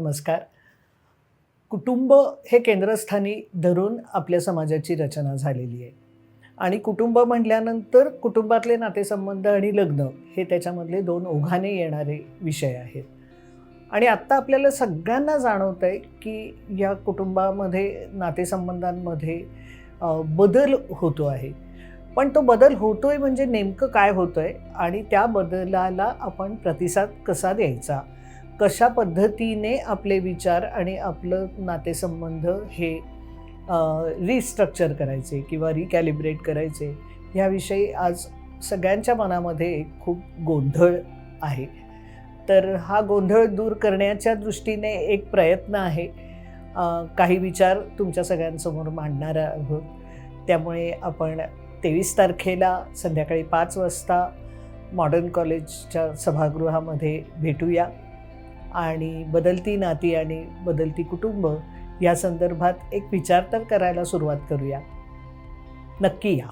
नमस्कार. कुटुंब हे केंद्रस्थानी धरून आपल्या समाजाची रचना झालेली आहे. आणि कुटुंब म्हटल्यानंतर कुटुंबातले नातेसंबंध आणि लग्न हे त्याच्यामधले दोन ओघाने येणारे विषय आहेत. आणि आत्ता आपल्याला सगळ्यांना जाणवतं आहे की या कुटुंबामध्ये नातेसंबंधांमध्ये बदल होतो आहे. पण तो बदल होतोय म्हणजे नेमकं काय होतंय आणि त्या बदलाला आपण प्रतिसाद कसा द्यायचा? कशा पद्धतीने आपले विचार आणि आपलं नातेसंबंध हे रिस्ट्रक्चर करायचे किंवा रिकॅलिब्रेट करायचे ह्याविषयी आज सगळ्यांच्या मनामध्ये एक खूप गोंधळ आहे. तर हा गोंधळ दूर करण्याच्या दृष्टीने एक प्रयत्न आहे. काही विचार तुमच्या सगळ्यांसमोर मांडणार आहोत. त्यामुळे आपण तेवीस तारखेला संध्याकाळी पाच वाजता मॉडर्न कॉलेजच्या सभागृहामध्ये भेटूया. आणि बदलती नाती आणि बदलती कुटुंब या संदर्भात एक विचार तर करायला सुरुवात करूया. नक्की या.